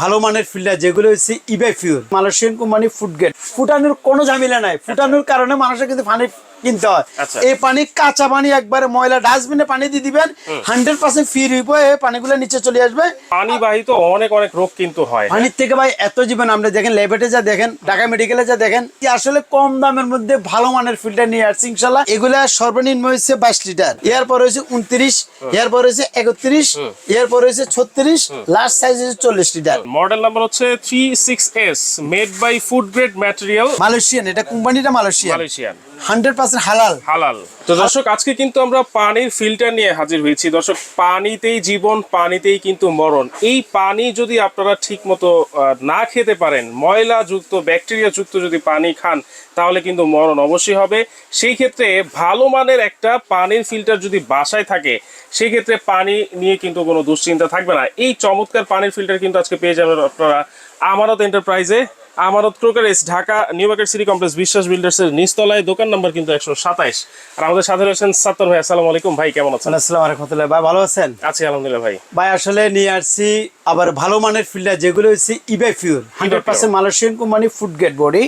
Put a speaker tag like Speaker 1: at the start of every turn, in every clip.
Speaker 1: ভালো মানের ফিল্টার যেগুলো হচ্ছে Eva pure Malaysian company food grade ফুটানোর কোনো ঝামেলা নাই। ফুটানোর কারণে মানুষের কিন্তু পানি কিনতে হয়।
Speaker 2: আচ্ছা।
Speaker 1: এই পানি কাঁচা পানি একবারে ময়লা ডাস্টবিনে পানি দিয়ে দিবেন হান্ড্রেড পার্সেন্ট ফ্রি হয়ে পানিগুলো নিচে চলে আসবে।
Speaker 2: পানি বাহিত অনেক অনেক রোগ কিন্তু হয়।
Speaker 1: পানির থেকে ভাই এত জীবন আপনি দেখেন ল্যাবেটে যা দেখেন ঢাকা মেডিকেলে যা দেখেন আসলে কম দামের মধ্যে ভালো মানের ফিল্টার নিয়ে আসছে ইনশাল্লাহ এগুলা সর্বনিম্ন হচ্ছে বাইশ লিটার। এরপর হয়েছে উনত্রিশ এরপর হয়েছে একত্রিশ এরপর হয়েছে ছত্রিশ লাস্ট সাইজ হচ্ছে চল্লিশ লিটার।
Speaker 2: মডেল নাম্বার হচ্ছে three six S made by food grade material
Speaker 1: Malaysian এটা কোম্পানিটা মালয়েশিয়ান।
Speaker 2: মালয়েশিয়ান।
Speaker 1: হান্ড্রেড পার্সেন্ট হালাল।
Speaker 2: হালাল। তো দর্শক, আজকে কিন্তু আমরা পানির ফিল্টার নিয়ে হাজির হয়েছি। দর্শক, পানিতেই জীবন, পানিতেই কিন্তু মরণ। এই পানি যদি আপনারা না খেতে পারেন ময়লা যুক্ত ব্যাকটেরিয়া যুক্ত যদি পানি খান, তাহলে কিন্তু মরণ অবশ্যই হবে। সেই ক্ষেত্রে ভালো মানের একটা পানির ফিল্টার যদি বাসায় থাকে, সেই ক্ষেত্রে পানি নিয়ে কিন্তু কোনো দুশ্চিন্তা থাকবে না। এই চমৎকার পানির ফিল্টার কিন্তু আজকে পেয়ে যাবেন আপনারা। Amanat এন্টারপ্রাইজে Amanat crockeries Dhaka new market city complex Biswas builders এর নিচতলায় দোকান নাম্বার কিন্তু একশো সাতাইশ। আর আমাদের সাথে রয়েছেন সাত্তর ভাই আসসালামু আলাইকুম। ভাই কেমন আছেন?
Speaker 1: আসসালাম রহমতুল্লাহ। ভাই ভালো আছেন?
Speaker 2: আছি আলহামদুলিল্লাহ ভাই।
Speaker 1: ভাই আসলে নিয়ে আসছি আবার ভালো মানের ফিল্টার যেগুলো হচ্ছে Eva pure hundred percent Malaysian company food grade body.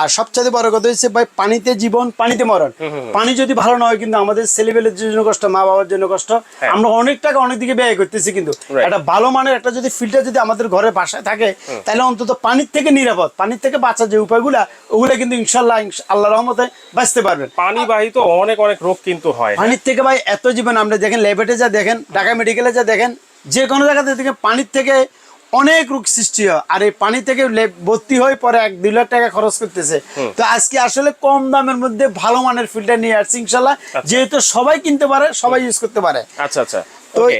Speaker 1: আর সবচেয়ে বড় কথা হচ্ছে ভাই পানিতে জীবন পানিতে মরণ। পানি যদি ভালো না হয় কিন্তু আমাদের ছেলেবেলের জন্য কষ্ট মা বাবার জন্য কষ্ট
Speaker 2: হ্যাঁ।
Speaker 1: আমরা অনেক টাকা অনেক দিকে ব্যয় করতেছি কিন্তু। একটা ভালো মানের একটা যদি ফিল্টার যদি আমাদের ঘরে বাসায় থাকে তাহলে অন্তত পানির থেকে নিরাপদ পানির থেকে বাঁচার যে উপায়গুলা ওগুলা কিন্তু ইনশাল্লাহ আল্লাহ রহমতে বাঁচতে পারবেন।
Speaker 2: পানি বাহিত অনেক অনেক রোগ কিন্তু হয়।
Speaker 1: পানির থেকে ভাই এত জীবন আপনি দেখেন ল্যাবেটে যা দেখেন ঢাকা মেডিকেলে যা দেখেন যে কোনো জায়গাতে দেখেন পানির থেকে অনেক রোগ সৃষ্টি হয়। আর এই পানি থেকে ভর্তি হয়ে পরে এক দুই লাখ টাকা খরচ করতেছে। তো আজকে আসলে কম দামের মধ্যে ভালো মানের ফিল্টার নিয়ে আসছি ইনশাল্লাহ। যেহেতু সবাই কিনতে পারে সবাই ইউজ করতে পারে।
Speaker 2: আচ্ছা আচ্ছা।
Speaker 1: তো-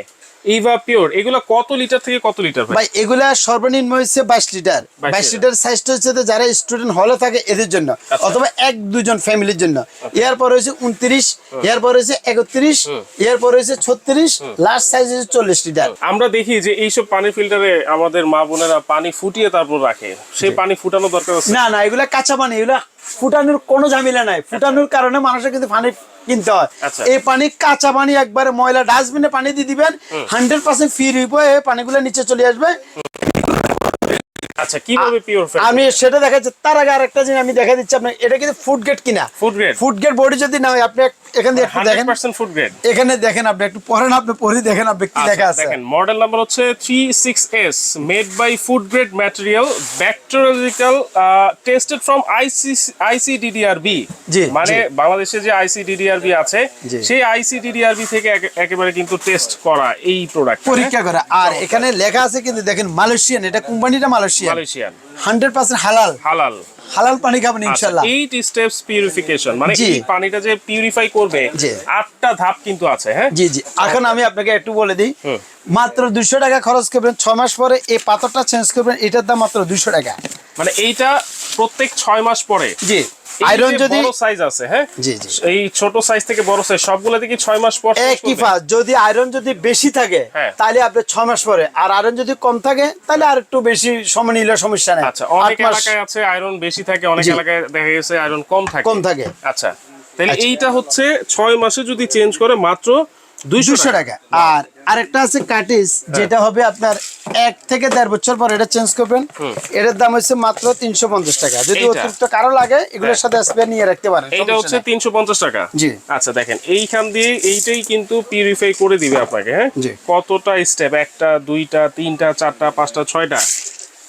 Speaker 2: ইভা পিওর এগুলো কত লিটার থেকে কত লিটার ভাই?
Speaker 1: এগুলা সর্বনিম্ন হচ্ছে বাইশ লিটার
Speaker 2: 22
Speaker 1: বাইশ লিটার সাইজটা হচ্ছে তো যারা স্টুডেন্ট হলে থাকে এদের জন্য।
Speaker 2: আচ্ছা।
Speaker 1: অথবা এক দুজন ফ্যামিলির জন্য। এরপর হয়েছে উনত্রিশ এরপর হয়েছে একত্রিশ এরপর হয়েছে ছত্রিশ লাস্ট সাইজ হচ্ছে চল্লিশ লিটার
Speaker 2: আমরা দেখি যে এইসব পানি ফিল্টারে আমাদের মা বোনেরা পানি ফুটিয়ে তারপর রাখে। সেই পানি ফুটানো দরকার আছে?
Speaker 1: না না এগুলা কাঁচা পানি এগুলা ফুটানোর কোনো ঝামেলা নাই। ফুটানোর কারণে মানুষের কিন্তু পানি কিনতে হয়।
Speaker 2: আচ্ছা।
Speaker 1: এই পানি কাঁচা পানি একবারে ময়লা ডাস্টবিনে পানি দিয়ে দিবেন হান্ড্রেড পার্সেন্ট ফ্রি হয়ে পানিগুলো নিচে চলে আসবে।
Speaker 2: আচ্ছা কীভাবে পিওর
Speaker 1: আমি সেটা দেখাচ্ছি তার আগে আরেকটা জিনিস আমি দেখা দিচ্ছি আপনার এটা কিন্তু ফুড গেট কিনা?
Speaker 2: Food grade
Speaker 1: food grade body যদি না হয় আপনি এখান দিয়ে একটু দেখেন।
Speaker 2: পার্সেন্ট ফুড গ্রেড
Speaker 1: এখানে দেখেন আপনি একটু পড়েন আপনি পড়ে দেখেন আপনি কি লেখা আছে।
Speaker 2: আচ্ছা, দেখেন মডেল নাম্বার হচ্ছে three six S made by food grade material bacteriological tested from IC ICDDRB মানে। বাংলাদেশে যে আইসিডিডিআরবি আছে। সেই আইসিডিডিআরবি থেকে একেবারে কিন্তু টেস্ট করা এই প্রোডাক্ট
Speaker 1: পরীক্ষা করে। আর এখানে লেখা আছে কিন্তু দেখেন মালয়েশিয়ান এটা কোম্পানিটা মালয়েশিয়ান
Speaker 2: মালয়েশিয়ান
Speaker 1: হান্ড্রেড পার্সেন্ট হালাল।
Speaker 2: হালাল।
Speaker 1: হালাল পানি খাবেন ইনশাআল্লাহ
Speaker 2: এইট স্টেপস পিউরিফিকেশন মানে এই পানিটা যে পিউরিফাই করবে। আটটা ধাপ কিন্তু আছে হ্যাঁ?
Speaker 1: জি জি। এখন আমি আপনাকে একটু বলে দিই। মাত্র 200 টাকা খরচ করবেন 6 মাস পরে এই পাথরটা চেঞ্জ করবেন এটার দাম মাত্র 200 টাকা।
Speaker 2: মানে এইটা প্রত্যেক ছয় মাস পরে?
Speaker 1: জি। আয়রন যদি
Speaker 2: বড় সাইজ আছে হ্যাঁ
Speaker 1: জি, জি।
Speaker 2: এই ছোট সাইজ থেকে বড় সাইজ সবগুলোতে কি ছয় মাস পর
Speaker 1: একই
Speaker 2: করবে?
Speaker 1: যদি আয়রন যদি বেশি থাকে
Speaker 2: হ্যাঁ।
Speaker 1: তাহলে আপনি ছ মাস পরে আর আয়রন যদি কম থাকে তাহলে আর একটু বেশি সময় নিলে সমস্যা নেই
Speaker 2: আচ্ছা অনেক এলাকায় আছে আয়রন বেশি থাকে অনেক এলাকায় দেখা গেছে আয়রন কম থাকে
Speaker 1: কম থাকে
Speaker 2: আচ্ছা তাহলে
Speaker 1: আচ্ছা।
Speaker 2: এইটা হচ্ছে ছয় মাসে যদি চেঞ্জ করে মাত্র দুইশো
Speaker 1: দুশো টাকা আর আরেকটা আছে কাটিস
Speaker 2: হ্যাঁ।
Speaker 1: যেটা হবে আপনার এক থেকে দেড় বছর পর এটা চেঞ্জ করবেন। এটার দাম হচ্ছে মাত্র তিনশো পঞ্চাশ টাকা। যদি অতিরিক্ত কারও লাগে এগুলোর সাথে স্প্রে নিয়ে রাখতে পারেন এটা
Speaker 2: হচ্ছে তিনশো পঞ্চাশ টাকা।
Speaker 1: জি।
Speaker 2: আচ্ছা দেখেন এইখান দিয়ে এইটাই কিন্তু পিউরিফাই করে দিবে আপনাকে হ্যাঁ? কতটা স্টেপ একটা দুইটা তিনটা চারটা পাঁচটা ছয়টা?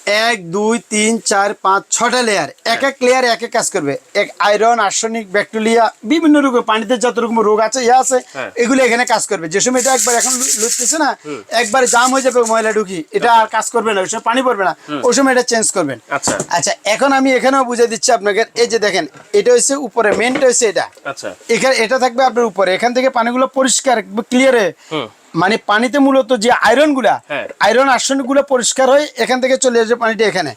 Speaker 1: এক দুই তিন চার পাঁচ ছটা লেয়ার এক এক লেয়ার এক এক কাজ করবে। এক আয়রন আর্সেনিক ব্যাকটেরিয়া বিভিন্ন রোগ পানিতে যত রকম রোগ আছে ইয়ে আছে
Speaker 2: হ্যাঁ।
Speaker 1: এগুলো এখানে কাজ করবে। যে সময় এটা একবার এখন লুটতেছে না একবার জাম হয়ে যাবে ময়লা ঢুকি এটা আর কাজ করবে না ওই সময় পানি পড়বে না। ওই সময় এটা চেঞ্জ করবেন।
Speaker 2: আচ্ছা।
Speaker 1: আচ্ছা এখন আমি এখানেও বুঝে দিচ্ছি আপনাকে এই যে দেখেন এটা হচ্ছে উপরে মেনটা হচ্ছে এটা।
Speaker 2: আচ্ছা।
Speaker 1: এখানে এটা থাকবে আপনার উপরে। এখান থেকে পানিগুলো পরিষ্কার ক্লিয়ার মানে পানিতে মূলত যে আয়রনগুলা
Speaker 2: হ্যাঁ।
Speaker 1: আয়রন আসনগুলো পরিষ্কার হয় এখান থেকে চলে আসবে পানিটা এখানে।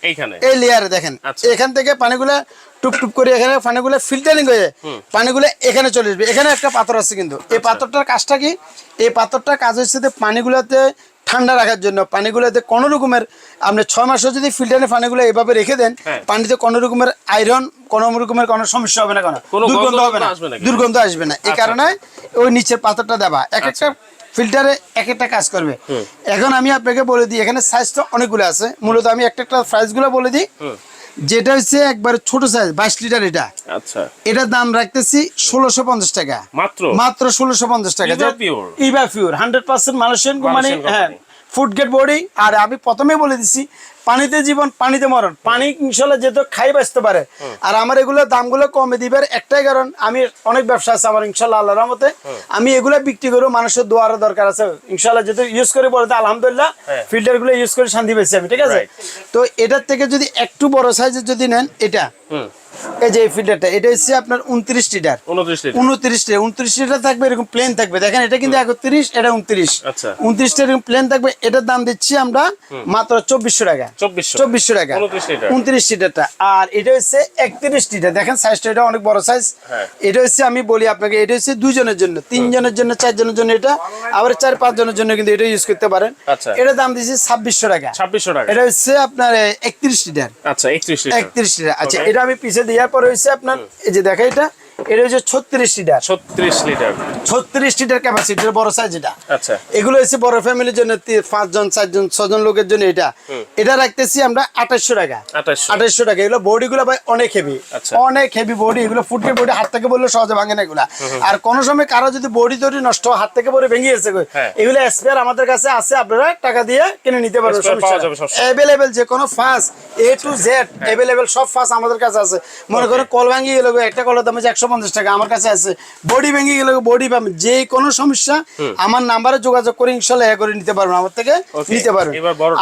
Speaker 1: এই লেয়ারে দেখেন।
Speaker 2: আচ্ছা।
Speaker 1: এখান থেকে পানিগুলা টুপ টুপ করে এখানে পানিগুলো ফিল্টারিং হয়ে পানিগুলো এখানে চলে আসবে। এখানে একটা পাথর আছে কিন্তু। এই
Speaker 2: আচ্ছা।
Speaker 1: পাথরটার কাজটা কি? এই পাথরটার কাজ হচ্ছে যে পানিগুলোতে ঠান্ডা রাখার জন্য পানিগুলোতে কোনো রকমের আপনি ছয় মাসও যদি ফিল্টারে পানিগুলো এভাবে রেখে দেন
Speaker 2: হ্যাঁ।
Speaker 1: পানিতে কোনো রকমের আয়রন কোনো রকমের কোনো সমস্যা হবে না কোনো? দুর্গন্ধ হবে না।
Speaker 2: আসবে না
Speaker 1: দুর্গন্ধ আসবে না। এই
Speaker 2: আচ্ছা,
Speaker 1: কারণে ওই নিচের পাথরটা দেবা। এক একটা ফিল্টারে এক একটা কাজ করবে। এখন আমি আপনাকে বলে দিই এখানে সাইজটা তো অনেকগুলো আছে। মূলত আমি একটা একটা সাইজগুলো বলে দিই। যেটা হচ্ছে একবার ছোট সাইজ বাইশ লিটার এটা।
Speaker 2: আচ্ছা।
Speaker 1: এটার দাম রাখতেছি ষোলোশো পঞ্চাশ টাকা।
Speaker 2: মাত্র?
Speaker 1: মাত্র ষোলোশো পঞ্চাশ টাকা? Eva pure hundred percent Malaysian company হ্যাঁ। ফুড গেট বডি আর আমি প্রথমে বলে দিছি পানিতে জীবন পানিতে মরণ। পানি ইনশাল্লাহ যেহেতু খাই বাঁচতে পারে। আর আমার এগুলো দামগুলো কমে দিবার একটাই কারণ আমি অনেক ব্যবসা আছে আমার ইনশাল্লাহ আল্লাহ রহমতে। আমি এগুলো বিক্রি করব মানুষের দোয়ারও দরকার আছে। ইনশাল্লাহ যেহেতু ইউজ করে বলতে আলহামদুলিল্লাহ
Speaker 2: হ্যাঁ।
Speaker 1: ফিল্টারগুলো ইউজ করে শান্তি পেয়েছি আমি ঠিক আছে? তো এটার থেকে যদি একটু বড় সাইজের যদি নেন এটা। এই যে এই ফিল্টারটা এটা হচ্ছে আপনার উনত্রিশ লিটার
Speaker 2: উনত্রিশ লিটার
Speaker 1: উনত্রিশ লিটার থাকবে এরকম প্লেন থাকবে। দেখেন এটা কিন্তু একত্রিশ এটা উনত্রিশ।
Speaker 2: আচ্ছা।
Speaker 1: উনত্রিশটা এরকম প্লেন থাকবে এটার দাম দিচ্ছি আমরা মাত্র চব্বিশশো টাকা।
Speaker 2: চব্বিশশো
Speaker 1: টাকা। উনত্রিশ লিটারটা আর এটা হচ্ছে একত্রিশ লিটার দেখেন সাইজটা এটা অনেক বড় সাইজ
Speaker 2: হ্যাঁ।
Speaker 1: এটা হচ্ছে আমি বলি আপনাকে এটা হচ্ছে দুজনের জন্য তিনজনের জন্য চারজনের জন্য এটা। আবার চার পাঁচ জনের জন্য কিন্তু এটা ইউজ করতে পারেন। এটা দাম দিচ্ছি ছাব্বিশশো টাকা।
Speaker 2: ছাব্বিশশো টাকা।
Speaker 1: এটা হচ্ছে আপনার একত্রিশ লিটার
Speaker 2: আচ্ছা একত্রিশ লিটার
Speaker 1: আচ্ছা এটা আমি পিছে দেওয়ার পর হয়েছে আপনার এই যে দেখা এটা এটা হচ্ছে ছত্রিশ লিটার।
Speaker 2: ছত্রিশ লিটার।
Speaker 1: ছত্রিশ লিটার ক্যাপাসিটি বড় সাইজ এটা।
Speaker 2: আচ্ছা।
Speaker 1: এগুলো হচ্ছে বড় ফ্যামিলির জন্য তি- পাঁচজন চারজন ছজন লোকের জন্য এটা। এটা রাখতেছি আমরা আঠাশশো টাকা।
Speaker 2: আঠাশশো
Speaker 1: আঠাশশো টাকা। এগুলো বডি গুলো ভাই অনেক হেভি। অনেক হেভি বডি এগুলো ফুটকে বডি হাত থেকে বললে সহজে ভাঙে না এগুলা। আর কোন সময় কারও যদি বডি তডি নষ্ট হাত থেকে পরে ভেঙে গেছে
Speaker 2: হ্যাঁ।
Speaker 1: এগুলো স্পেয়ার আমাদের কাছে আছে আপনারা টাকা দিয়ে কিনে নিতে পারবেন অ্যাভেলেবেল যে কোনো ফাস এ টু জেড অ্যাভেলেবেল সব ফাস আমাদের কাছে আছে। মনে করেন কল ভাঙি গেলে একটা কলের দাম হচ্ছে একশো পঞ্চাশ টাকা আমার কাছে আছে। বডি ভেঙে গেলে বডি পাবেন যে কোনো সমস্যা আমার নাম্বারে যোগাযোগ করে ইনশাল্লাহ করে নিতে পারবেন আমার থেকে নিতে পারবেন।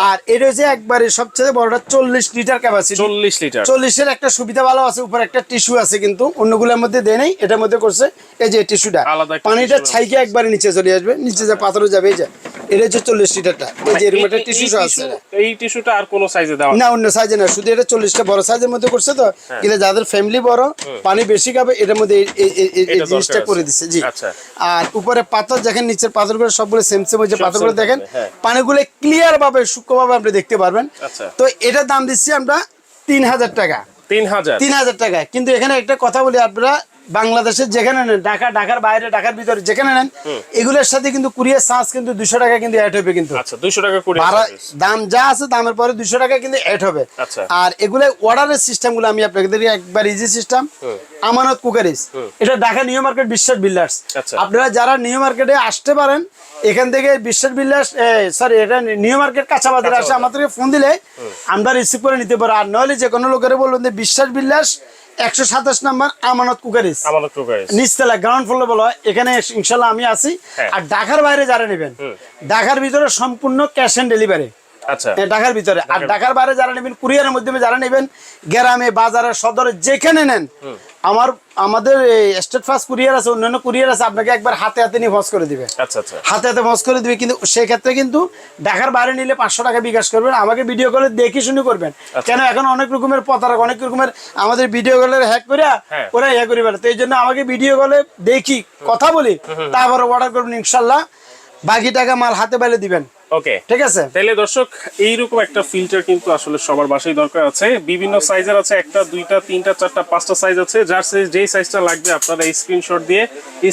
Speaker 1: আর এটা হচ্ছে একবারে সবচেয়ে বড়টা চল্লিশ লিটার ক্যাপাসিটি
Speaker 2: চল্লিশ লিটার।
Speaker 1: চল্লিশের একটা সুবিধা ভালো আছে উপরে একটা টিস্যু আছে কিন্তু অন্যগুলোর মধ্যে দেয় নেই এটার মধ্যে করছে এই যে টিস্যুটা পানিটা ছাইকে একবারে নিচে চলে আসবে নিচে যে পাথরে যাবে এই যে। এটা হচ্ছে চল্লিশ লিটারটা। এই যে এরকম একটা
Speaker 2: এই- এই
Speaker 1: টিস্যু আছে
Speaker 2: এই টিস্যুটা আর কোনো সাইজে দেওয়া
Speaker 1: না অন্য সাইজে না শুধু এটা চল্লিশটা বড় সাইজের মধ্যে করছে তো।
Speaker 2: হ্যাঁ।
Speaker 1: কিন্তু যাদের ফ্যামিলি বড় পানি বেশি খাবে এটার মধ্যে এই- জিনিসটা করে দিচ্ছে জি।
Speaker 2: আচ্ছা।
Speaker 1: আর উপরে পাথর দেখেন নিচের পাথরগুলো সবগুলো সেম সেম হয়েছে
Speaker 2: সব
Speaker 1: পাথরগুলো দেখেন
Speaker 2: হ্যাঁ।
Speaker 1: পানিগুলো ক্লিয়ার ভাবে সূক্ষ্ম ভাবে আপনি দেখতে পারবেন।
Speaker 2: আচ্ছা।
Speaker 1: তো এটার দাম দিচ্ছি আমরা তিন হাজার টাকা।
Speaker 2: তিন হাজার।
Speaker 1: তিন হাজার টাকা কিন্তু এখানে একটা কথা বলি আপনারা বাংলাদেশের যেখানে নেন ঢাকা ঢাকার বাইরে ঢাকার ভিতরে যেখানে নেন এগুলোর সাথে কিন্তু কুরিয়ার চার্জ কিন্তু দুশো টাকা কিন্তু অ্যাড হবে কিন্তু।
Speaker 2: আচ্ছা দুইশো টাকা
Speaker 1: ভাড়া দাম যা আছে দামের পরে দুশো টাকা কিন্তু অ্যাড হবে।
Speaker 2: আচ্ছা।
Speaker 1: আর এগুলো অর্ডারের সিস্টেমগুলো আমি আপনাকে দেখি একবার ইজি সিস্টেম আমানত কুকারিস এটা Dhaka new market Biswas builders
Speaker 2: আচ্ছা।
Speaker 1: আপনারা যারা নিউ মার্কেটে আসতে পারেন এখান থেকে বিশ্বাস বিল্ডার্স সরি এটা নিউ মার্কেট কাঁচা বাজারে আসে আমাদেরকে ফোন দিলে আমরা রিসিভ করে নিতে পারব। আর নইলে যে কোনো লোকের বলুন যে বিশ্বাস বিল্ডার্স একশো সাতাশ নাম্বার আমানত কুকারিস।
Speaker 2: প্রকাশ
Speaker 1: নিচতলা গ্রাউন্ড ফ্লোরে বলা হয় এখানে ইনশাল্লাহ আমি আছি।
Speaker 2: হ্যাঁ।
Speaker 1: আর ঢাকার বাইরে যারা নেবেন ঢাকার ভিতরে সম্পূর্ণ ক্যাশ অন ডেলিভারি
Speaker 2: আচ্ছা।
Speaker 1: ঢাকার ভিতরে। আর ঢাকার বাইরে যারা নেবেন কুরিয়ারের মাধ্যমে যারা নেবেন গ্রামে বাজারে সদরে যেখানে নেন আমার আমাদের স্টেট ফার্স্ট কুরিয়ার আছে অন্যান্য কুরিয়ার আছে আপনাকে একবার হাতে হাতে নিয়ে ফস করে দিবে।
Speaker 2: আচ্ছা আচ্ছা।
Speaker 1: হাতে হাতে ফস করে দিবে কিন্তু সেক্ষেত্রে কিন্তু ঢাকার বাইরে নিলে পাঁচশো টাকা বিকাশ করবেন। আমাকে ভিডিও কলে দেখে শুনে করবেন। কেন এখন অনেক রকমের প্রতারক অনেক রকমের আমাদের ভিডিও কলে হ্যাক করে। ওরা ইয়ে করে বেড়ে তো এই জন্য আমাকে ভিডিও কলে দেখি কথা বলি তারপরে অর্ডার করবেন ইনশাল্লাহ। বাকি টাকা মাল হাতে বাইলে দিবেন।
Speaker 2: ওকে
Speaker 1: ঠিক আছে।
Speaker 2: তাহলে দর্শক এইরকম একটা ফিল্টার কিন্তু আসলে সবার বাসায় দরকার আছে। বিভিন্ন সাইজের আছে একটা দুইটা তিনটা চারটা পাঁচটা সাইজ আছে। যার সাইজ যেই সাইজটা লাগবে আপনারা স্ক্রিনশট দিয়ে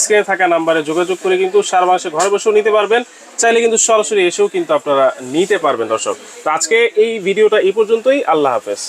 Speaker 2: স্ক্রিনে থাকা নাম্বারে যোগাযোগ করে কিন্তু সারা মাসে ঘরে বসেও নিতে পারবেন। চাইলে কিন্তু সরাসরি এসেও কিন্তু আপনারা নিতে পারবেন দর্শক। তো আজকে এই ভিডিওটা এই পর্যন্তই। আল্লাহ হাফেজ।